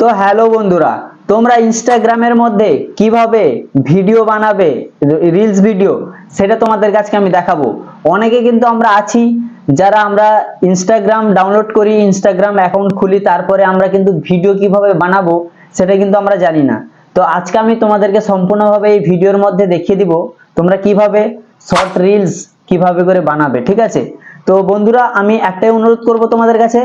তো হ্যালো বন্ধুরা, তোমরা ইনস্টাগ্রামের মধ্যে কীভাবে ভিডিও বানাবে রিলস ভিডিও সেটা তোমাদের কাছে আমি দেখাবো। অনেকে কিন্তু আমরা আছি, যারা আমরা ইনস্টাগ্রাম ডাউনলোড করি, ইনস্টাগ্রাম অ্যাকাউন্ট খুলি, তারপরে আমরা কিন্তু ভিডিও কীভাবে বানাবো, সেটা কিন্তু আমরা জানি না। তো আজকে আমি তোমাদেরকে সম্পূর্ণভাবে এই ভিডিওর মধ্যে দেখিয়ে দিব, তোমরা কীভাবে শর্ট রিলস কীভাবে করে বানাবে, ঠিক আছে? তো বন্ধুরা, আমি একটাই অনুরোধ করব তোমাদের কাছে।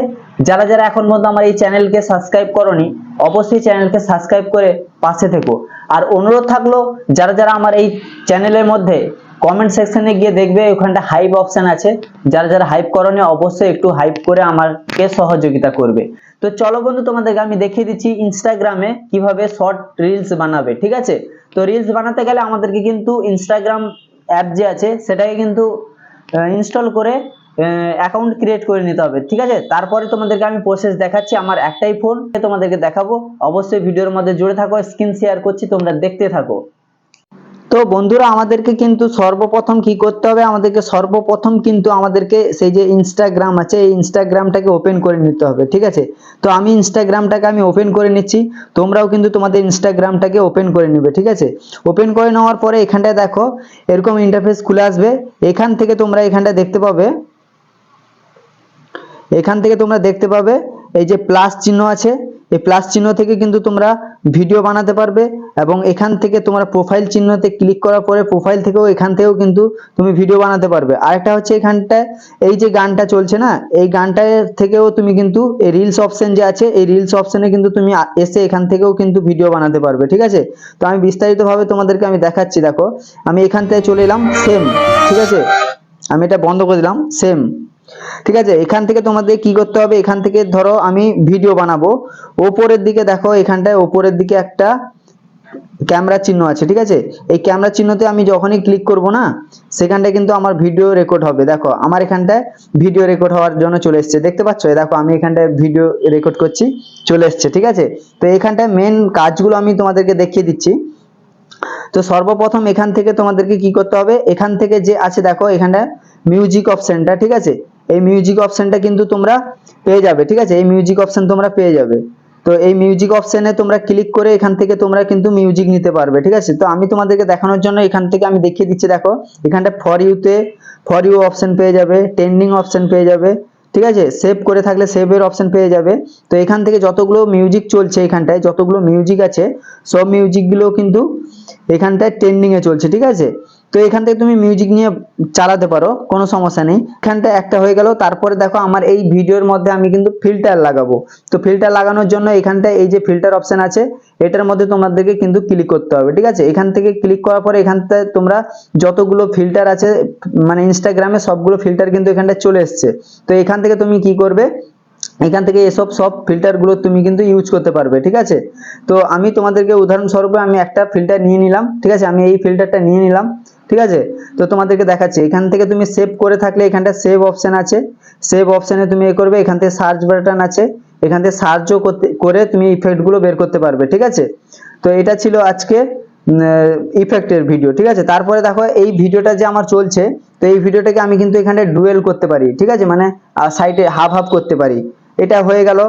যারা যারা এখন পর্যন্ত আমার এই চ্যানেলকে সাবস্ক্রাইব করনি, অবশ্যই চ্যানেলকে সাবস্ক্রাইব করে পাশে থেকো। আর অনুরোধ থাকল, যারা যারা আমার এই চ্যানেলের মধ্যে কমেন্ট সেকশনে গিয়ে দেখবে, ওখানটা হাইপ অপশন আছে। যারা যারা হাইপ করনি, অবশ্যই একটু হাইপ করে আমাকে সহযোগিতা করবে। তো চলো বন্ধু, তোমাদেরকে আমি দেখিয়ে দিচ্ছি ইনস্টাগ্রামে কীভাবে শর্ট রিলস বানাবে, ঠিক আছে? তো রিলস বানাতে গেলে আমাদেরকে কিন্তু ইনস্টাগ্রাম অ্যাপ যে আছে, সেটাকে কিন্তু ইনস্টল করে অ্যাকাউন্ট ক্রিয়েট করে নিতে হবে, ঠিক আছে? তারপরে তোমাদেরকে আমি প্রসেস দেখাচ্ছি, আমার একটাই ফোন তোমাদেরকে দেখাবো। অবশ্যই ভিডিওর মধ্যে জুড়ে থাকো স্ক্রিন শেয়ার করছি, তোমরা দেখতে থাকো। তো বন্ধুরা, আমাদেরকে কিন্তু সর্বপ্রথম কি করতে হবে? আমাদেরকে সর্বপ্রথম কিন্তু আমাদেরকে সেই যে ইনস্টাগ্রাম আছে, এই ইনস্টাগ্রামটাকে ওপেন করে নিতে হবে, ঠিক আছে? তো আমি ইনস্টাগ্রামটাকে আমি ওপেন করে নিচ্ছি, তোমরাও কিন্তু তোমাদের ইনস্টাগ্রামটাকে ওপেন করে নেবে, ঠিক আছে? ওপেন করে নেওয়ার পরে এখানটায় দেখো, এরকম ইন্টারফেস খুলে আসবে। এখান থেকে তোমরা এখানটায় দেখতে পাবে এখান থেকে তোমরা দেখতে পাবে এই যে প্লাস চিহ্ন আছে। এই প্লাস চিহ্ন থেকে কিন্তু তোমরা ভিডিও বানাতে পারবে এবং এখান থেকে তোমরা প্রোফাইল চিহ্নতে ক্লিক করার পরে প্রোফাইল থেকেও এখান থেকেও কিন্তু তুমি ভিডিও বানাতে পারবে। আরেকটা হচ্ছে এখানটায় এই যে গানটা চলছে না, এই গানটা থেকেও তুমি কিন্তু এই রিলস অপশন যে আছে, এই রিলস অপশনে কিন্তু তুমি এসে এখান থেকেও কিন্তু ভিডিও বানাতে পারবে, ঠিক আছে? তো আমি বিস্তারিতভাবে তোমাদেরকে আমি দেখাচ্ছি, দেখো। আমি এখান থেকে চলে এলাম সেম ঠিক আছে? আমি এটা বন্ধ করে দিলাম সেম ঠিক আছে? এখান থেকে তোমাদের কি করতে হবে? এখান থেকে ধরো আমি ভিডিও বানাবো। ওপরের দিকে দেখো, এখানটায় ওপরের দিকে একটা ক্যামেরা চিহ্ন আছে, ঠিক আছে? এই ক্যামেরা চিহ্নতে আমি যখনই ক্লিক করব না, সেখানটায় কিন্তু আমার ভিডিও রেকর্ড হবে। দেখো, আমার এখানটায় ভিডিও রেকর্ড হওয়ার জন্য চলে এসেছে। দেখতে পাচ্ছ? দেখো, আমি এখানটায় ভিডিও রেকর্ড করছি, চলে এসেছে, ঠিক আছে? তো এখানটায় মেন কাজগুলো আমি তোমাদেরকে দেখিয়ে দিচ্ছি। তো সর্বপ্রথম এখান থেকে তোমাদেরকে কি করতে হবে? এখান থেকে যে আছে, দেখো এখানটা মিউজিক অপশনটা ঠিক আছে? এই মিউজিক অপশনটা কিন্তু তোমরা পেয়ে যাবে, ঠিক আছে? এই মিউজিক অপশন তোমরা পেয়ে যাবে। তো এই মিউজিক অপশনে তোমরা ক্লিক করে এখান থেকে তোমরা কিন্তু মিউজিক নিতে পারবে, ঠিক আছে? তো আমি তোমাদেরকে দেখানোর জন্য এখান থেকে আমি দেখিয়ে দিচ্ছি, দেখো। এখানটা ফর ইউতে ফর ইউ অপশন পেয়ে যাবে ট্রেন্ডিং অপশন পেয়ে যাবে, ঠিক আছে? সেভ করে থাকলে সেভের অপশন পেয়ে যাবে। তো এখান থেকে যতগুলো মিউজিক চলছে এখানটায়, যতগুলো মিউজিক আছে, সব মিউজিকগুলো কিন্তু এখানটায় ট্রেন্ডিংয়ে চলছে, ঠিক আছে? তো এখান থেকে তুমি মিউজিক নিয়ে চালাতে পারো, কোনো সমস্যা নেই। এখানটা একটা হয়ে গেল, তারপরে দেখো আমার এই ভিডিওর মধ্যে আমি কিন্তু ফিল্টার লাগাবো। তো ফিল্টার লাগানোর জন্য এখানটায় এই যে ফিল্টার অপশন আছে, এটার মধ্যে তোমাদেরকে কিন্তু ক্লিক করতে হবে, ঠিক আছে? এখান থেকে ক্লিক করার পরে এখানটায় তোমরা যতগুলো ফিল্টার আছে মানে ইনস্টাগ্রামে সবগুলো ফিল্টার কিন্তু এখানটায় চলে এসছে। তো এখান থেকে তুমি কি করবে? এখান থেকে এসব সব ফিল্টারগুলো তুমি কিন্তু ইউজ করতে পারবে, ঠিক আছে? তো আমি তোমাদেরকে উদাহরণস্বরূপ আমি একটা ফিল্টার নিয়ে নিলাম, ঠিক আছে? আমি এই ফিল্টারটা নিয়ে নিলাম। ঠিক আছে? তো তোমাদেরকে দেখাচ্ছি। এখান থেকে তুমি সেভ করে থাকলে এখানটা সেভ অপশন আছে। সেভ অপশনে তুমি এ করবে, এখান থেকে সার্চ বাটন আছে। এখান থেকে সার্চও করতে, করে তুমি ইফেক্টগুলো বের করতে পারবে, ঠিক আছে? তো এটা ছিল আজকে ইফেক্টের ভিডিও ঠিক আছে? তারপরে দেখো, এই ভিডিওটা যে আমার চলছে, তো এই ভিডিওটাকে আমি কিন্তু এখানে ডুয়েল করতে পারি, ঠিক আছে? মানে সাইডে হাফ হাফ করতে পারি। এটা হয়ে গেল।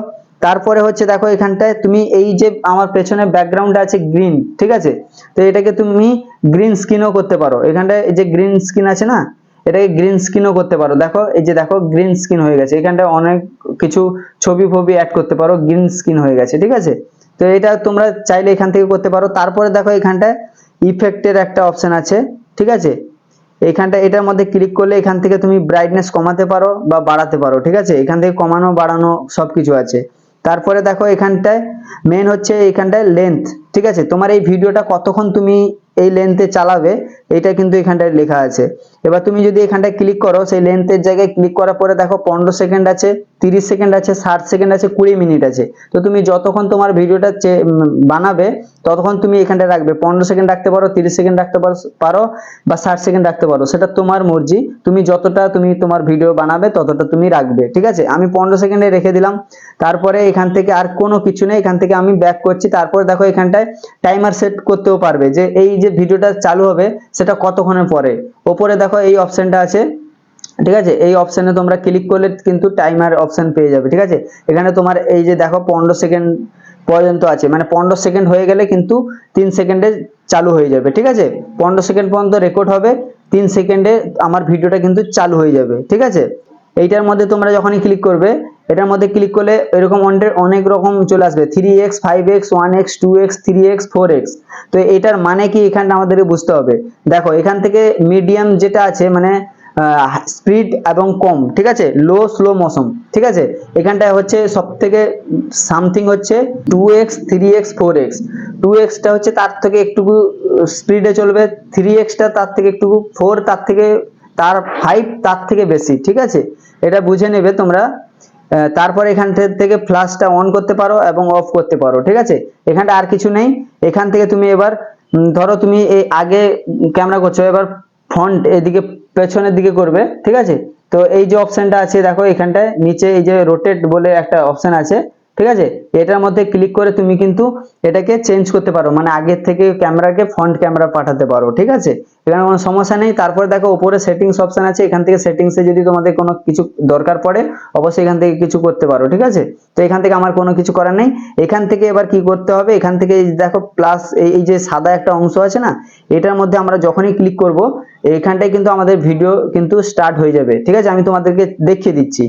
তারপরে হচ্ছে দেখো এখানটায় তুমি এই যে আমার পেছনে ব্যাকগ্রাউন্ড আছে গ্রিন ঠিক আছে? তো এটাকে তুমি গ্রিন স্ক্রিনও করতে পারো। এখানটায় যে গ্রিন স্ক্রিন আছে না, এটাকে গ্রিন স্ক্রিনও করতে পারো। দেখো, এই যে দেখো গ্রিন স্ক্রিন হয়ে গেছে। এখানটায় অনেক কিছু ছবি ফবি অ্যাড করতে পারো গ্রিন স্ক্রিন হয়ে গেছে, ঠিক আছে? তো এটা তোমরা চাইলে এখান থেকে করতে পারো। তারপরে দেখো এখানটায় ইফেক্টের একটা অপশন আছে, ঠিক আছে? এখানটা এটার মধ্যে ক্লিক করলে এখান থেকে তুমি ব্রাইটনেস কমাতে পারো বা বাড়াতে পারো, ঠিক আছে? এখান থেকে কমানো, বাড়ানো সবকিছু আছে। তারপরে দেখো এখানটায় মেন হচ্ছে এখানটায় লেন্থ ঠিক আছে? তোমার এই ভিডিওটা কতক্ষণ তুমি এই লেন্থে চালাবে এটা কিন্তু এখানটায় লেখা আছে। এবার তুমি যদি এখানটায় ক্লিক করো, সেই লেন্থের জায়গায় ক্লিক করার পরে দেখো পনেরো সেকেন্ড আছে, তিরিশ সেকেন্ড আছে, ষাট সেকেন্ড আছে, কুড়ি মিনিট আছে। তো তুমি যতক্ষণ তোমার ভিডিওটা বানাবে, ততক্ষণ তুমি এখানটা রাখবে। পনেরো সেকেন্ড রাখতে পারো, তিরিশ সেকেন্ড রাখতে পারো- পারো, বা ষাট সেকেন্ড রাখতে পারো। সেটা তোমার মর্জি। তুমি যতটা তুমি তোমার ভিডিও বানাবে, ততটা তুমি রাখবে। ঠিক আছে? আমি পনেরো সেকেন্ডে রেখে দিলাম। তারপরে এখান থেকে আর কোনো কিছু নেই। এখান থেকে আমি ব্যাক করছি। তারপরে দেখো এখানটায় টাইমার সেট করতেও পারবে যে, এই যে ভিডিওটা চালু হবে, সেটা কতক্ষণের পরে? ওপরে দেখো এই অপশনটা আছে, ঠিক আছে? এই অপশনে তোমরা ক্লিক করলে কিন্তু টাইমার অপশন পেয়ে যাবে, ঠিক আছে? এখানে তোমার এই যে দেখো পনেরো সেকেন্ড পর্যন্ত আছে মানে পনেরো সেকেন্ড হয়ে গেলে কিন্তু তিন সেকেন্ডে চালু হয়ে যাবে, ঠিক আছে? পনেরো সেকেন্ড পর্যন্ত রেকর্ড হবে, তিন সেকেন্ডে আমার ভিডিওটা কিন্তু চালু হয়ে যাবে, ঠিক আছে? এইটার মধ্যে তোমরা যখনই ক্লিক করবে এটার মধ্যে ক্লিক করলে এরকম অনেক অনেক রকম চলে আসবে। Three x five x one x two x three x four x তো এটার মানে কি? এখানটা আমাদেরকে বুঝতে হবে। দেখো, এখান থেকে মিডিয়াম যেটা আছে মানে স্পিড এবং কম, ঠিক আছে? লো স্লো মোশন ঠিক আছে? এখানটায় হচ্ছে সব থেকে সামথিং হচ্ছে two x three x four x two extra হচ্ছে তার থেকে একটুকু স্পিডে চলবে। থ্রি এক্সটা তার থেকে একটু ফোর তার থেকে, তার ফাইভ তার থেকে বেশি, ঠিক আছে? এটা বুঝে নেবে তোমরা। তারপর এখান থেকে ফ্লাশটা অন করতে পারো এবং অফ করতে পারো, ঠিক আছে? এখানটা আর কিছু নেই। এখান থেকে তুমি এবার ধরো তুমি এই আগে ক্যামেরা করছ, এবার ফ্রন্ট এদিকে, পেছনের দিকে করবে, ঠিক আছে? তো এই যে অপশনটা আছে, দেখো এখানটায়, নিচে এই যে রোটেট বলে একটা অপশান আছে ঠিক আছে? এটার মধ্যে ক্লিক করে তুমি কিন্তু এটাকে চেঞ্জ করতে পারো। মানে আগের থেকে ক্যামেরাকে ফ্রন্ট ক্যামেরা পাঠাতে পারো, ঠিক আছে? এখানে কোনো সমস্যা নেই। তারপরে দেখো, উপরে সেটিংস অপশন আছে। এখান থেকে সেটিংসে যদি তোমাদের কোনো কিছু দরকার পড়ে, অবশ্যই এখান থেকে কিছু করতে পারো, ঠিক আছে? তো এখান থেকে আমার কোনো কিছু করার নেই। এখান থেকে এবার কি করতে হবে? এখান থেকে দেখো প্লাস এই যে সাদা একটা অংশ আছে না, এটার মধ্যে আমরা যখনই ক্লিক করব, এইখানটায় কিন্তু আমাদের ভিডিও কিন্তু স্টার্ট হয়ে যাবে। ঠিক আছে? আমি তোমাদেরকে দেখিয়ে দিচ্ছি।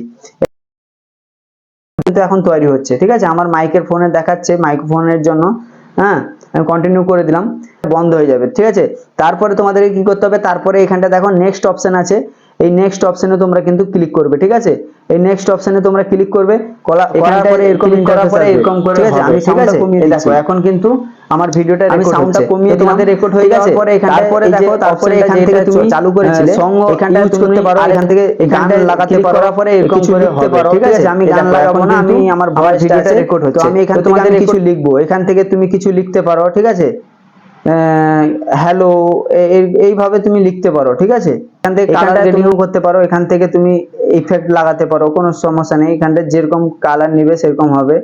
কিন্তু এখন তৈরি হচ্ছে, ঠিক আছে? আমার মাইকের ফোনে দেখাচ্ছে, মাইক্রোফোনের জন্য হ্যাঁ? আমি কন্টিনিউ করে দিলাম, বন্ধ হয়ে যাবে, ঠিক আছে? তারপরে তোমাদেরকে কি করতে হবে? তারপরে এখানটা দেখো নেক্সট অপশন আছে। এই নেক্সট অপশনে তোমরা কিন্তু ক্লিক করবে ঠিক আছে? এই নেক্সট অপশনে তোমরা ক্লিক করবে করার পরে এরকম করার পরে এরকম করে ঠিক আছে? আমি সাউন্ডটা কমিয়ে দেখো এখন কিন্তু আমার ভিডিওটা আমি সাউন্ডটা কমিয়ে তোমাদের রেকর্ড হয়ে গেছে? পরে এখানে তারপরে দেখো তারপরে এখান থেকে তুমি চালু করেছিলে সং এখানটা ইউজ করতে পারো এখান থেকে গান লাগাতে পারো করার পরে এরকম করে পারো ঠিক আছে? আমি গান লাগাবো না আমি আমার ভিডিওটা রেকর্ড হচ্ছে। তো আমি এখান থেকে কিছু লিখব এখান থেকে তুমি কিছু লিখতে পারো ঠিক আছে? হ্যালো এইভাবে তুমি লিখতে পারো ঠিক আছে? এখান থেকে কালার গ্রেডিং করতে পারো এখান থেকে তুমি ইফেক্ট লাগাতে পারো কোনো সমস্যা নেই। এখানটা যেরকম কালার নিবে সেরকম হবে।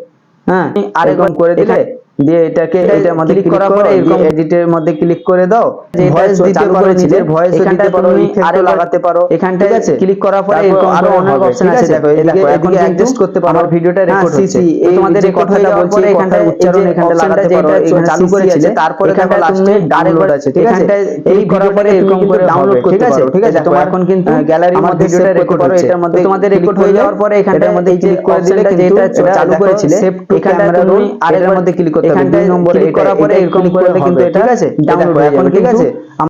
হ্যাঁ? আরেকম করে দিলে দিয়ে এটাকে এটার মধ্যে ক্লিক করার পরে এরকম এডিটের মধ্যে ক্লিক করে দাও। ভয়েস দিতে পারো নিজের ভয়েস দিতে পারো ইফেক্ট লাগাতে পারো এখানটা ক্লিক করার পরে এরকম আরও অনেক অপশন আছে? দেখো এদিকে এদিকে অ্যাডজাস্ট করতে পারো আমার ভিডিওটা রেকর্ড হচ্ছে। এই তোমাদের হয়ে যাওয়ার পরে এখানটা উচ্চারণ এখানটা লাগাতে পারো এখানে চালু করেছিলে তারপরে দেখো লাস্টে ডাউনলোড আছে ঠিক আছে? এই করার পরে এরকম করে ডাউনলোড করতে পারো ঠিক আছে? তোমার এখন কিন্তু গ্যালারির মধ্যে ভিডিওটা রেকর্ড হচ্ছে। এটার মধ্যে তোমাদের রেকর্ড হয়ে যাওয়ার পরে এখানটার মধ্যে ক্লিক করে দিলে যেটা চালু করেছিলে সেভ এখানটা তুমি আরেকটার মধ্যে ক্লিক করতে দুই নম্বরে করার পরে এরকম করলে কিন্তু এটা ঠিক আছে? ডাউনলোড হয়ে যাবে ঠিক আছে?